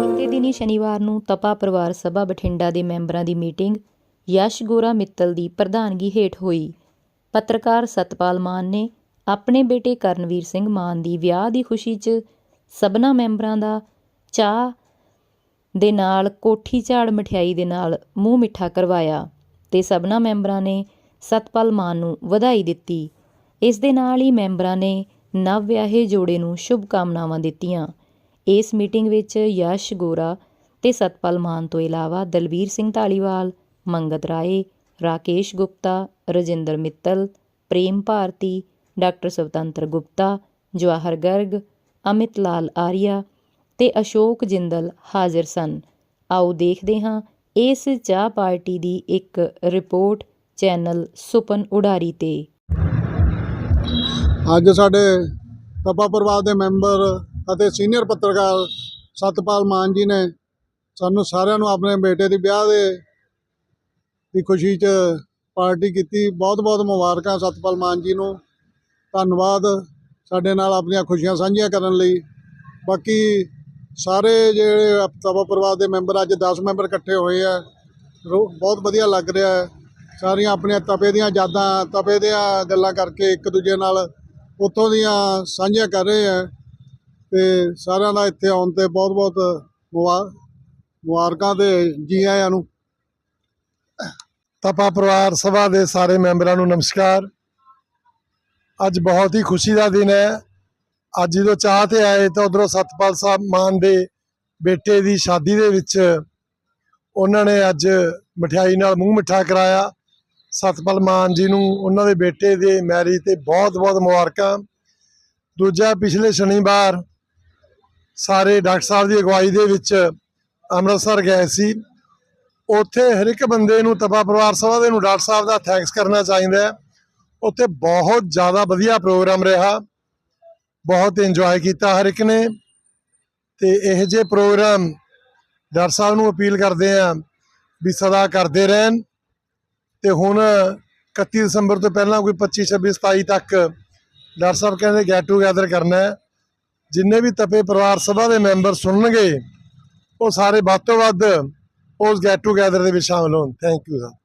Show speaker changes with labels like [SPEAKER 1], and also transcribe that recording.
[SPEAKER 1] ਬੀਤੇ ਦਿਨੀ ਸ਼ਨੀਵਾਰ ਨੂੰ ਤਪਾ ਪਰਿਵਾਰ ਸਭਾ ਬਠਿੰਡਾ ਦੇ ਮੈਂਬਰਾਂ ਦੀ ਮੀਟਿੰਗ ਯਸ਼ ਗੋਰਾ ਮਿੱਤਲ ਦੀ ਪ੍ਰਧਾਨਗੀ ਹੇਠ ਹੋਈ। ਪੱਤਰਕਾਰ ਸਤਪਾਲ ਮਾਨ ਨੇ ਆਪਣੇ ਬੇਟੇ ਕਰਨਵੀਰ ਸਿੰਘ ਮਾਨ ਦੀ ਵਿਆਹ ਦੀ ਖੁਸ਼ੀ 'ਚ ਸਭਨਾ ਮੈਂਬਰਾਂ ਦਾ ਚਾਹ ਦੇ ਨਾਲ ਕੋਠੀ ਝਾੜ ਮਠਿਆਈ ਦੇ ਨਾਲ ਮੂੰਹ ਮਿੱਠਾ ਕਰਵਾਇਆ ਤੇ ਸਭਨਾ ਮੈਂਬਰਾਂ ਨੇ ਸਤਪਾਲ ਮਾਨ ਨੂੰ ਵਧਾਈ ਦਿੱਤੀ। ਇਸ ਦੇ ਨਾਲ ਹੀ ਮੈਂਬਰਾਂ ਨੇ ਨਵ ਵਿਆਹੇ ਜੋੜੇ ਨੂੰ ਸ਼ੁਭ ਕਾਮਨਾਵਾਂ ਦਿੱਤੀਆਂ। ਇਸ ਮੀਟਿੰਗ ਵਿੱਚ ਯਸ਼ ਗੋਰਾ ਤੇ ਸਤਪਾਲ ਮਾਨ ਤੋਂ ਇਲਾਵਾ ਦਲਬੀਰ ਸਿੰਘ ਢਾਲੀਵਾਲ ਮੰਗਤ ਰਾਏ, ਰਾਕੇਸ਼ ਗੁਪਤਾ, ਰਜਿੰਦਰ ਮਿੱਤਲ, ਪ੍ਰੇਮ ਭਾਰਤੀ, ਡਾਕਟਰ ਸਵਤੰਤਰ ਗੁਪਤਾ, ਜਵਾਹਰ ਗਰਗ, ਅਮਿਤ ਲਾਲ ਆਰੀਆ ਤੇ ਅਸ਼ੋਕ ਜਿੰਦਲ ਹਾਜ਼ਰ ਸਨ। ਆਓ ਦੇਖਦੇ ਹਾਂ ਇਸ ਚਾਹ ਪਾਰਟੀ ਦੀ ਇੱਕ ਰਿਪੋਰਟ ਚੈਨਲ ਸੁਪਨ ਉਡਾਰੀ ਤੇ।
[SPEAKER 2] ਅੱਜ ਸਾਡੇ ਤਪਾ ਪਰਿਵਾਰ ਦੇ ਮੈਂਬਰ ਅਤੇ ਸੀਨੀਅਰ ਪੱਤਰਕਾਰ ਸਤਪਾਲ ਮਾਨ ਜੀ ਨੇ ਸਾਨੂੰ ਸਾਰਿਆਂ ਨੂੰ ਆਪਣੇ ਬੇਟੇ ਦੀ ਵਿਆਹ ਦੇ ਦੀ ਖੁਸ਼ੀ 'ਚ ਪਾਰਟੀ ਕੀਤੀ। ਬਹੁਤ ਬਹੁਤ ਮੁਬਾਰਕਾਂ ਸਤਪਾਲ ਮਾਨ ਜੀ ਨੂੰ। ਧੰਨਵਾਦ ਸਾਡੇ ਨਾਲ ਆਪਣੀਆਂ ਖੁਸ਼ੀਆਂ ਸਾਂਝੀਆਂ ਕਰਨ ਲਈ। ਬਾਕੀ ਸਾਰੇ ਜਿਹੜੇ ਤਪਾ ਪਰਿਵਾਰ ਦੇ ਮੈਂਬਰ ਅੱਜ 10 ਮੈਂਬਰ ਇਕੱਠੇ ਹੋਏ ਆ। ਰੋ- ਬਹੁਤ ਵਧੀਆ ਲੱਗ ਰਿਹਾ ਹੈ। ਸਾਰੀਆਂ ਆਪਣੀਆਂ ਤਪੇ ਦੀਆਂ ਯਾਦਾਂ, ਤਪੇ ਦੀਆਂ ਗੱਲਾਂ ਕਰਕੇ ਇੱਕ ਦੂਜੇ ਨਾਲ ਉੱਥੋਂ ਦੀਆਂ ਸਾਂਝੀਆਂ ਕਰ ਰਹੇ ਆ। ਤੇ ਸਾਰਿਆਂ ਦਾ ਇੱਥੇ ਆਉਣ ਤੇ ਬਹੁਤ ਬਹੁਤ ਮੁਬਾ- ਮੁਬਾਰਕਾਂ ਤੇ ਜੀ ਆਇਆਂ ਨੂੰ।
[SPEAKER 3] ਤਪਾ ਪਰਿਵਾਰ ਸਭਾ ਦੇ ਸਾਰੇ ਮੈਂਬਰਾਂ ਨੂੰ ਨਮਸਕਾਰ। ਅੱਜ ਬਹੁਤ ਹੀ ਖੁਸ਼ੀ ਦਾ ਦਿਨ ਹੈ। ਅੱਜ ਜਦੋਂ ਚਾਹ ਤੇ ਆਏ ਤਾਂ ਉਧਰੋਂ ਸਤਪਾਲ ਸਾਹਿਬ ਮਾਨ ਦੇ ਬੇਟੇ ਦੀ ਸ਼ਾਦੀ ਦੇ ਵਿੱਚ ਉਹਨਾਂ ਨੇ ਅੱਜ ਮਠਿਆਈ ਨਾਲ ਮੂੰਹ ਮਿੱਠਾ ਕਰਾਇਆ। ਸਤਪਾਲ ਮਾਨ ਜੀ ਨੂੰ, ਉਹਨਾਂ ਦੇ ਬੇਟੇ ਦੇ ਮੈਰਿਜ ਤੇ ਬਹੁਤ-ਬਹੁਤ ਮੁਬਾਰਕਾਂ। ਦੂਜਾ, ਪਿਛਲੇ ਸ਼ਨੀਵਾਰ ਸਾਰੇ ਡਾਕਟਰ ਸਾਹਿਬ ਦੀ ਅਗਵਾਈ ਦੇ ਵਿੱਚ ਅੰਮ੍ਰਿਤਸਰ ਗਏ ਸੀ। ਉੱਥੇ ਹਰ ਇੱਕ ਬੰਦੇ ਨੂੰ, ਤਪਾ ਪਰਿਵਾਰ ਸਭਾ ਦੇ ਨੂੰ ਡਾਕਟਰ ਸਾਹਿਬ ਦਾ ਥੈਂਕਸ ਕਰਨਾ ਚਾਹੀਦਾ ਹੈ। ਉੱਥੇ ਬਹੁਤ ਜ਼ਿਆਦਾ ਵਧੀਆ ਪ੍ਰੋਗਰਾਮ ਰਿਹਾ। ਬਹੁਤ ਇੰਜੋਏ ਕੀਤਾ ਹਰ ਇੱਕ ਨੇ। ਤੇ ਇਹ ਜੇ ਪ੍ਰੋਗਰਾਮ ਡਾਕਟਰ ਸਾਹਿਬ ਨੂੰ ਅਪੀਲ ਕਰਦੇ ਆ ਵੀ ਸਦਾ ਕਰਦੇ ਰਹਿਣ। ਤੇ ਹੁਣ 31 ਦਸੰਬਰ ਤੋਂ ਪਹਿਲਾਂ ਕੋਈ 25 26 27 ਤੱਕ ਡਾਕਟਰ ਸਾਹਿਬ ਕਹਿੰਦੇ ਗੈਟ ਟੂਗੇਦਰ ਕਰਨਾ ਹੈ। ਜਿੰਨੇ ਵੀ ਤਪੇ ਪਰਿਵਾਰ ਸਭਾ ਦੇ ਮੈਂਬਰ ਸੁਣਨਗੇ, ਉਹ ਸਾਰੇ ਵੱਧ ਤੋਂ ਵੱਧ ਉਸ ਗੈਟ ਟੂਗੇਦਰ ਦੇ ਵਿੱਚ ਸ਼ਾਮਲ ਹੋਣ। Thank you sir